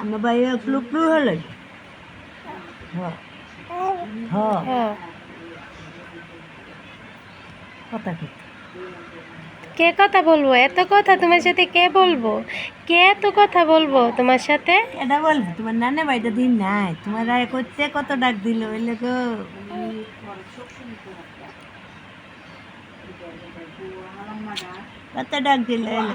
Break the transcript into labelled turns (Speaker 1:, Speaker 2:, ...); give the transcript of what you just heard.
Speaker 1: আমার ভাই clue clue হলো কথা কে?
Speaker 2: কথা বলব? এত কথা তোমার সাথে কে বলব? কে এত কথা বলব তোমার সাথে?
Speaker 1: এটা বলব তোমার নানা ভাইটা দিন নাই। তোমার রায় করতে কত ডাক দিল এলে গো। কত ডাক দিল এলে